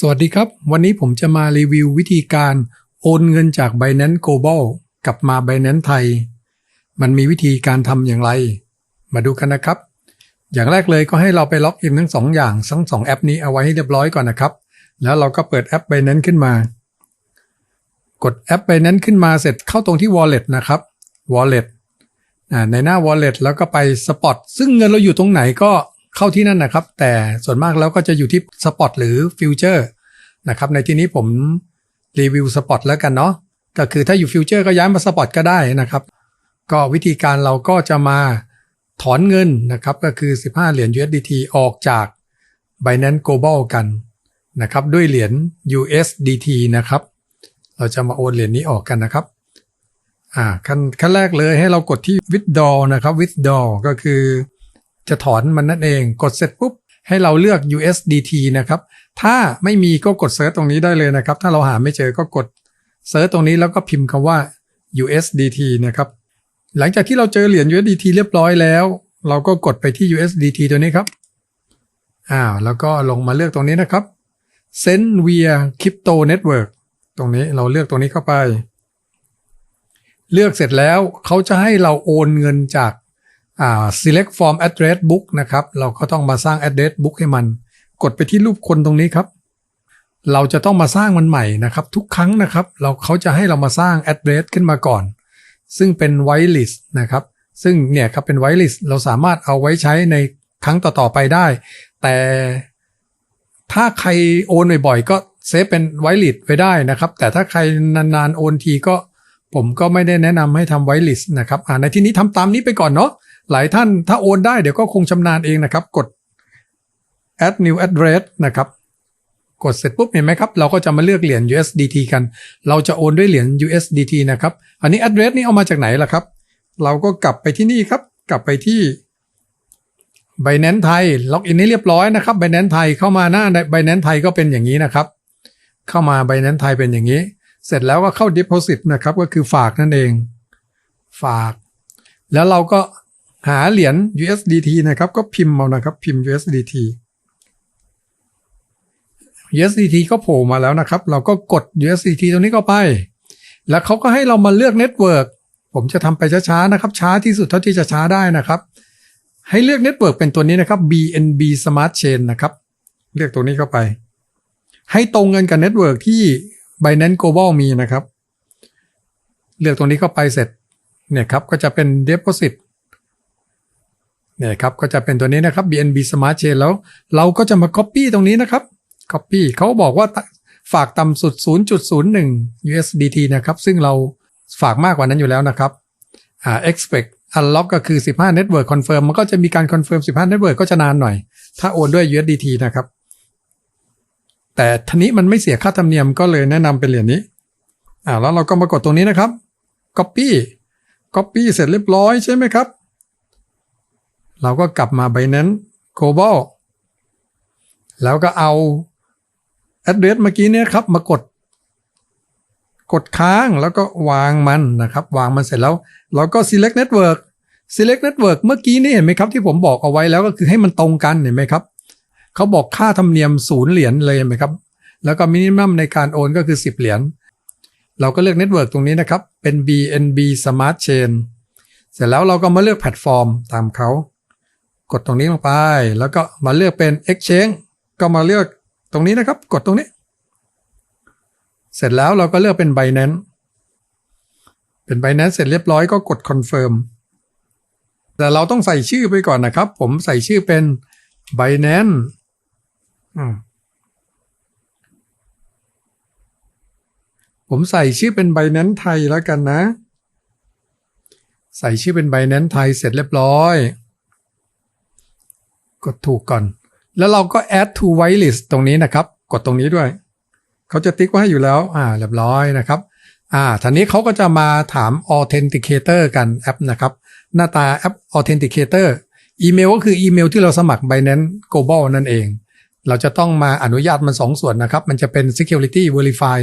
สวัสดีครับ วันนี้ผมจะมารีวิววิธีการโอนเงินจาก Binance Global กลับมา Binance ไทย มันมีวิธีการทำอย่างไร มาดูกันนะครับ อย่างแรกเลยก็ให้เราไปล็อกอินทั้งสองอย่างทั้งสองแอปนี้เอาไว้ให้เรียบร้อยก่อนนะครับ แล้วเราก็เปิดแอป Binance ขึ้นมา กดแอป Binance ขึ้นมาเสร็จเข้าตรงที่ Wallet นะครับ Wallet ในหน้า Wallet แล้วก็ไป Spot ซึ่งเงินเราอยู่ตรงไหนก็ เข้าที่นั่นนะครับ แต่ส่วนมากแล้วก็จะอยู่ที่ Spot หรือ Future นะครับในที่นี้ผมรีวิว Spot แล้วกันเนาะก็คือถ้าอยู่ Future ก็ย้ายมา Spot ก็ได้นะครับ ก็วิธีการเราก็จะมาถอนเงินนะครับ ก็คือ 15 เหรียญ USDT ออกจาก Binance Global กันนะครับ ด้วยเหรียญ USDT นะครับ เราจะมาโอนเหรียญนี้ออกกันนะครับอ่าขั้นขั้นแรกเลยให้เรากดที่ withdraw นะครับ withdraw ก็คือ จะถอนมันนั่นเอง กดเสร็จปุ๊บให้เราเลือก USDT นะครับ ถ้าไม่มีก็กดเซิร์ชตรงนี้ได้เลยนะครับ ถ้าเราหาไม่เจอก็กดเซิร์ชตรงนี้แล้วก็พิมพ์คำว่า USDT นะครับ หลังจากที่เราเจอเหรียญ USDT เรียบร้อยแล้ว เราก็กดไปที่ USDT ตัวนี้ครับ อ้าว แล้วก็ลงมาเลือกตรงนี้นะครับ Send via Crypto Network ตรงนี้เราเลือกตรงนี้เข้าไป เลือกเสร็จแล้วเขาจะให้เราโอนเงินจาก อ่า select form address book นะครับ เราก็ต้องมาสร้าง address book ให้มัน กดไปที่รูปคนตรงนี้ครับ เราจะต้องมาสร้างมันใหม่นะครับ ทุกครั้งนะครับ เราเขาจะให้เรามาสร้าง address ขึ้นมาก่อน ซึ่งเป็น white list นะครับ ซึ่งเนี่ยครับเป็น white list เราสามารถเอาไว้ใช้ในครั้งต่อๆไปได้ แต่ถ้าใครโอนบ่อยๆก็เซฟเป็นไวลิสไว้ได้นะครับ แต่ถ้าใครนานๆโอนทีก็ผมก็ไม่ได้แนะนำให้ทำไวลิสนะครับอ่าในที่นี้ทำตามนี้ไปก่อนเนาะ หลายท่านถ้าโอนได้เดี๋ยวก็คงชำนาญเองนะครับ กด add new address นะครับ กดเสร็จปุ๊บเห็นไหมครับ เราก็จะมาเลือกเหรียญ USDT กัน เราจะโอนด้วยเหรียญ USDT นะครับ อันนี้ address นี้เอามาจากไหนล่ะครับ เราก็กลับไปที่นี่ครับ กลับไปที่ Binance ไทยล็อกอินให้เรียบร้อยนะครับ Binance ไทยเข้ามาหน้า Binance ไทยก็เป็นอย่างนี้นะครับ เข้ามา Binance ไทยเป็นอย่างนี้ เสร็จแล้วก็เข้า Deposit นะครับ ก็คือฝากนั่นเอง ฝาก แล้วเราก็ หาเหรียญ USDT นะครับ ก็พิมพ์เอานะครับ พิมพ์ USDT USDT ก็โผล่มาแล้วนะครับ เราก็กด USDT ตรงนี้เข้าไป แล้วเขาก็ให้เรามาเลือกเน็ตเวิร์กผมจะทำไปช้าๆนะครับ ช้าที่สุดเท่าที่จะช้าได้นะครับ ให้เลือกเน็ตเวิร์กเป็นตัวนี้นะครับ BNB Smart Chain นะครับ เลือกตัวนี้เข้าไป ให้ตรงกันกับเน็ตเวิร์กที่ Binance Global มีนะครับ เลือกตรงนี้เข้าไปเสร็จเนี่ยครับก็จะเป็น Deposit เนี่ยครับก็จะเป็นตัวนี้นะครับ BNB Smart Chain แล้ว เราก็จะมา Copy ตรงนี้นะครับ Copy เขาบอกว่าฝากต่ำสุด 0.01 USDT นะครับ ซึ่งเราฝากมากกว่านั้นอยู่แล้วนะครับอ่า expect unlock ก็คือ 15 network confirm มันก็จะมีการ confirm 15 network ก็จะนานหน่อย ถ้าโอนด้วย USDT นะครับ แต่ทีนี้มันไม่เสียค่าธรรมเนียมก็เลยแนะนำเป็นเหรียญนี้อ่าแล้วเราก็มากดตรงนี้นะครับ copy copy เสร็จเรียบร้อยใช่ไหมครับ เราก็กลับมา Binance Global แล้วก็เอา address เมื่อกี้เนี่ยครับ มากด กดค้างแล้วก็วางมันนะครับ วางมันเสร็จแล้ว เราก็ select network select network เมื่อกี้นี่เห็นไหมครับที่ผมบอกเอาไว้แล้วก็คือให้มันตรงกันเห็นไหมครับ เขาบอกค่าธรรมเนียมศูนย์เหรียญเลยเห็นไหมครับ แล้วก็มินิมัมในการโอนก็คือ 10 เหรียญเราก็เลือกเน็ตเวิร์กตรงนี้นะครับ เป็น BNB Smart Chain เสร็จแล้วเราก็มาเลือกแพลตฟอร์มตามเขา กดตรงนี้ลงไป แล้วก็มาเลือกเป็น Exchange ก็มาเลือกตรงนี้นะครับ กดตรงนี้ เสร็จแล้วเราก็เลือกเป็น Binance เป็น Binance เสร็จเรียบร้อยก็กด Confirm แต่เราต้องใส่ชื่อไปก่อนนะครับ ผมใส่ชื่อเป็น Binance ผมใส่ชื่อเป็น Binance ไทยแล้วกันนะ ใส่ชื่อเป็น Binance ไทยเสร็จเรียบร้อย ดถูกก่อน แล้วเราก็ add to whitelist ตรงนี้นะครับ กดตรงนี้ด้วย เขาจะติ๊กไว้ให้อยู่แล้ว อ่า เรียบร้อยนะครับ อ่าทีนี้เขาก็จะมาถาม authenticator กันแอปนะครับ หน้าตาแอป authenticator อีเมลก็คืออีเมลที่เราสมัคร Binance Global นั่นเอง เราจะต้องมาอนุญาตมันสองส่วนนะครับ มันจะเป็น security verify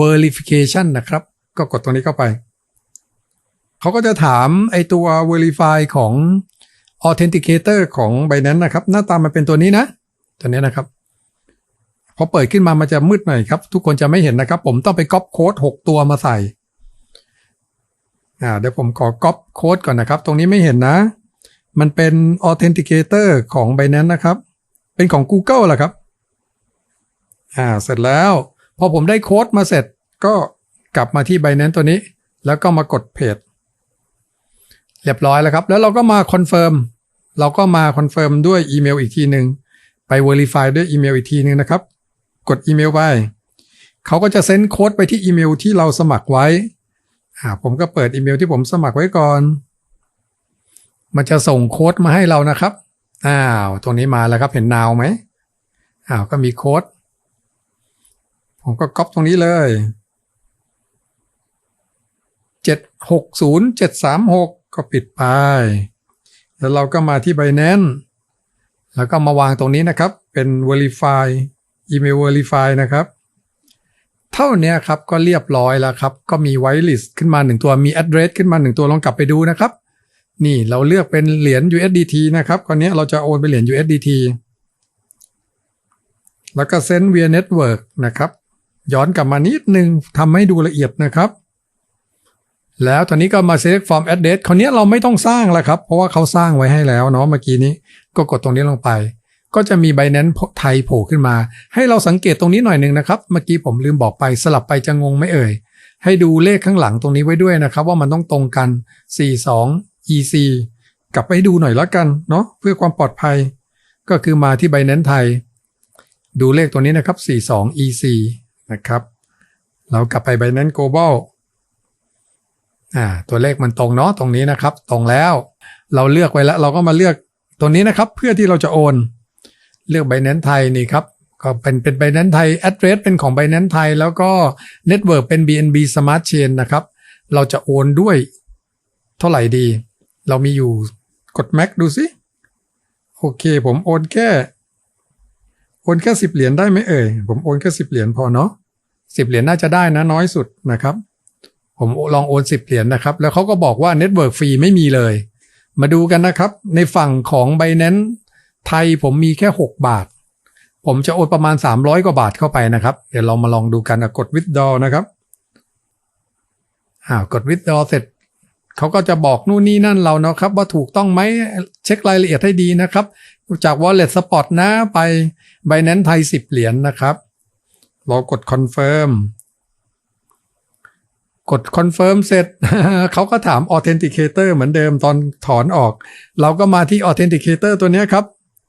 verification นะครับ ก็กดตรงนี้เข้าไป เขาก็จะถามไอตัว verify ของ authenticator ของ Binance นะครับ หน้าตามันเป็นตัวนี้นะ ตัวนี้นะครับ พอเปิดขึ้นมามันจะมืดหน่อยครับ ทุกคนจะไม่เห็นนะครับ ผมต้องไปก๊อปโค้ดหกตัวมาใส่อ่าเดี๋ยวผมขอก๊อปโค้ดก่อนนะครับ ตรงนี้ไม่เห็นนะ มันเป็น Authenticator ของ Binance นะครับ เป็นของ Google แหละครับอ่าเสร็จแล้ว พอผมได้โค้ดมาเสร็จก็กลับมาที่ Binance ตัวนี้ แล้วก็มากดเพจ เรียบร้อยแล้วครับ แล้วเราก็มาคอนเฟิร์มเราก็มาคอนเฟิร์มด้วยอีเมลอีกทีหนึ่งไป Verify ด้วยอีเมลอีกทีหนึ่งนะครับ กดอีเมลไปเขาก็จะเซ็นโค้ดไปที่อีเมลที่เราสมัครไว้อ่าผมก็เปิดอีเมลที่ผมสมัครไว้ก่อน มันจะส่งโค้ดมาให้เรานะครับอ้าวตรงนี้มาแล้วครับเห็นนาวไหมอ้าวก็มีโค้ดผมก็ก๊อปตรงนี้เลยเจ็ดหกศูนย์เจ็ดสามหก ก็ปิดไป แล้วเราก็มาที่ Binance แล้วก็มาวางตรงนี้นะครับ เป็น Verify อีเมล Verify นะครับ เท่านี้ครับก็เรียบร้อยแล้วครับ ก็มีไวลิสขึ้นมาหนึ่งตัวมี address ขึ้นมาหนึ่งตัวลองกลับไปดูนะครับ นี่เราเลือกเป็นเหรียญ USDT นะครับคราวนี้เราจะโอนเป็นเหรียญ USDT แล้วก็ send via network นะครับ ย้อนกลับมานิดนึงทำให้ดูละเอียดนะครับ แล้วตอนนี้ก็มา select form address คราวนี้เราไม่ต้องสร้างแล้วครับ เพราะว่าเขาสร้างไว้ให้แล้วเนาะเมื่อกี้นี้ ก็กดตรงนี้ลงไป ก็จะมี Binance ไทยโผล่ขึ้นมา ให้เราสังเกตตรงนี้หน่อยหนึ่งนะครับ เมื่อกี้ผมลืมบอกไปสลับไปจะงงไม่เอ่ย ให้ดูเลขข้างหลังตรงนี้ไว้ด้วยนะครับ ว่ามันต้องตรงกัน 42 EC กลับไปดูหน่อยแล้วกันเนาะเพื่อความปลอดภัย ก็คือมาที่ Binance ไทย ดูเลขตัวนี้นะครับ 42 EC นะครับ เรากลับไป Binance Global อ่าตัวเลขมันตรงเนาะตรงนี้นะครับ ตรงแล้ว เราเลือกไว้แล้ว เราก็มาเลือกตัวนี้นะครับ เพื่อที่เราจะโอน เลือก Binance ไทยนี่ครับก็เป็นเป็น Binance ไทย address เป็นของ Binance ไทยแล้วก็ network เป็น BNB Smart Chain นะครับ เราจะโอนด้วยเท่าไหร่ดี เรามีอยู่กด Max ดูสิโอเค ผมโอนแค่โอนแค่สิบเหรียญได้ไหมเอ่ยผมโอนแค่สิบเหรียญพอเนาะสิบเหรียญน่าจะได้นะน้อยสุดนะครับ ผมลองโอนสิบเหรียญนะครับ แล้วเขาก็บอกว่าเน็ตเวิร์กฟรีไม่มีเลย มาดูกันนะครับ ในฝั่งของ b บ n a n c e ไทยผมมีแค่ 6 บาท ผมจะโอนประมาณ 300 กว่าบาทเข้าไปนะครับ เดี๋ยวเรามาลองดูกันอะกด withdraw นะครับอ่ากด withdraw เสร็จเขาก็จะบอกนู่นนี่นั่นเราเนาะครับ ว่าถูกต้องไหมเช็ครายละเอียดให้ดีนะครับ จาก wallet spot นะไป Binance ไทย 10 เหรียญนะครับ เรากด confirm กด confirm เสร็จ เขาก็ถาม authenticator เหมือนเดิมตอนถอนออก เราก็มาที่ authenticator ตัวนี้ครับ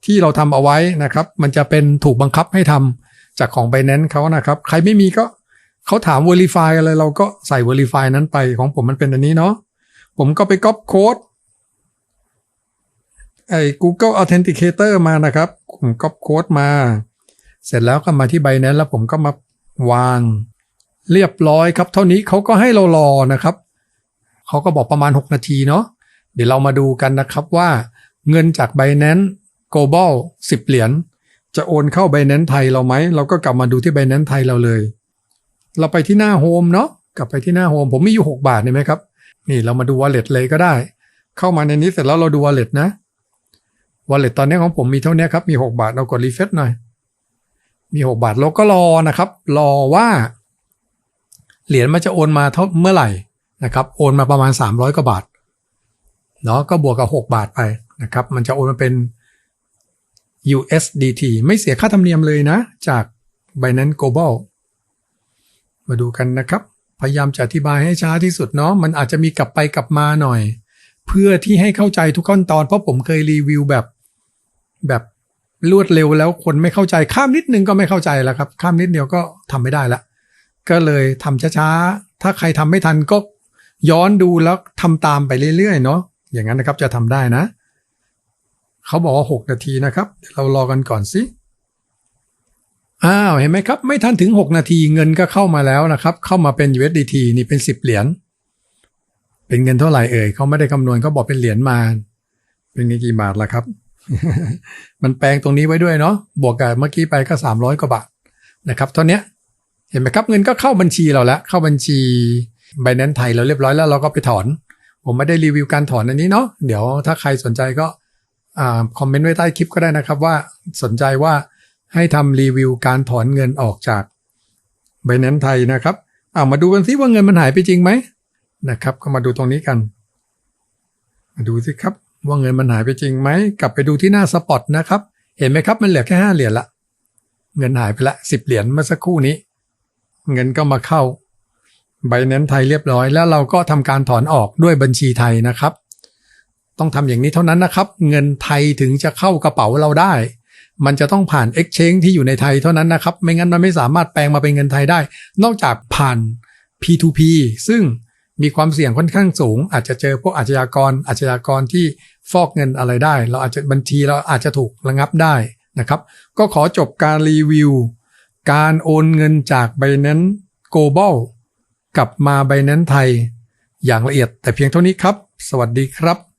ที่เราทำเอาไว้นะครับ มันจะเป็นถูกบังคับให้ทำจากของ Binance เขานะครับ ใครไม่มีก็เขาถาม verify อะไรเราก็ใส่ verify นั้นไปของผมมันเป็นอันนี้เนาะผมก็ไปก๊อปโค้ดไอ้ Google Authenticator มานะครับ ผมก๊อปโค้ดมา เสร็จแล้วก็มาที่ Binance แล้วผมก็มาวาง เรียบร้อยครับ เท่านี้เขาก็ให้เรารอนะครับ เขาก็บอกประมาณ 6 นาทีเนาะเดี๋ยวเรามาดูกันนะครับว่าเงินจาก Binance Global 10 เหรียญจะโอนเข้า Binance ไทยเราไหม เราก็กลับมาดูที่ Binance ไทยเราเลย เราไปที่หน้าโฮมเนาะกลับไปที่หน้าโฮมผมมีอยู่ 6 บาทเห็นไหมครับ นี่เรามาดู wallet เลยก็ได้ เข้ามาในนี้เสร็จแล้วเราดู wallet นะ wallet ตอนนี้ของผมมีเท่านี้ครับมี 6 บาทเรากด refresh หน่อยมี 6 บาทเราก็รอนะครับ รอว่า เหรียญมันจะโอนมาเท่าเมื่อไหร่นะครับ โอนมาประมาณ 300 กว่าบาทเนาะก็บวกกับ 6 บาทไปนะครับ มันจะโอนมาเป็น USDT ไม่เสียค่าธรรมเนียมเลยนะ จาก Binance Global มาดูกันนะครับ พยายามจะอธิบายให้ช้าที่สุดเนาะมันอาจจะมีกลับไปกลับมาหน่อย เพื่อที่ให้เข้าใจทุกขั้นตอน เพราะผมเคยรีวิวแบบแบบรวดเร็วแล้วคนไม่เข้าใจข้ามนิดนึงก็ไม่เข้าใจแล้วครับ ข้ามนิดเดียวก็ทำไม่ได้ละ ก็เลยทำช้าๆ ถ้าใครทำไม่ทันก็ย้อนดูแล้วทำตามไปเรื่อยๆ เนาะ อย่างนั้นนะครับจะทำได้นะ เขาบอกว่า 6 นาทีนะครับเดี๋ยวเรารอกันก่อนสิ อ้าว เห็นไหมครับ ไม่ทันถึง 6 นาทีเงินก็เข้ามาแล้วนะครับ เข้ามาเป็น USDT นี่เป็น 10 เหรียญ เป็นเงินเท่าไหร่เอ่ยเขาไม่ได้คำนวณเขาบอกเป็นเหรียญมา เป็นเงินกี่บาทล่ะครับ มันแปลงตรงนี้ไว้ด้วยเนาะ บวกกับเมื่อกี้ไปก็ 300 กว่าบาทนะครับ เท่านี้ เห็นไหมครับเงินก็เข้าบัญชีเราแล้วเข้าบัญชี Binance ไทยเราเรียบร้อยแล้วเราก็ไปถอน ผมไม่ได้รีวิวการถอนอันนี้เนาะเดี๋ยวถ้าใครสนใจก็คอมเมนต์ไว้ใต้คลิปก็ได้นะครับว่าสนใจว่าให้ทำรีวิวการถอนเงินออกจาก Binance ไทยนะครับเอามาดูกันซิว่าเงินมันหายไปจริงไหมนะครับ ก็มาดูตรงนี้กัน มาดูสิครับว่าเงินมันหายไปจริงไหมกลับไปดูที่หน้าสปอตนะครับ เห็นไหมครับมันเหลือแค่ห้าเหรียญละ เงินหายไปละสิบเหรียญเมื่อสักครู่นี้ เงินก็มาเข้า b บ n a n c e ไทยเรียบร้อย แล้วเราก็ทำการถอนออกด้วยบัญชีไทยนะครับ ต้องทำอย่างนี้เท่านั้นนะครับ เงินไทยถึงจะเข้ากระเป๋าเราได้ มันจะต้องผ่าน Exchange ที่อยู่ในไทยเท่านั้นนะครับ ไม่งั้นมันไม่สามารถแปลงมาเป็นเงินไทยได้ นอกจากผ่าน P2P ซึ่งมีความเสี่ยงค่อนข้างสูง อาจจะเจอพวกอาชญากรอาชญากรที่ฟอกเงินอะไรได้ เราอาจจะบัญชีเราอาจจะถูกระงับได้นะครับ ก็ขอจบการรีวิว การโอนเงินจากไบนั้นโกลบอลกลับมาไบนั้นไทย อย่างละเอียดแต่เพียงเท่านี้ครับ สวัสดีครับ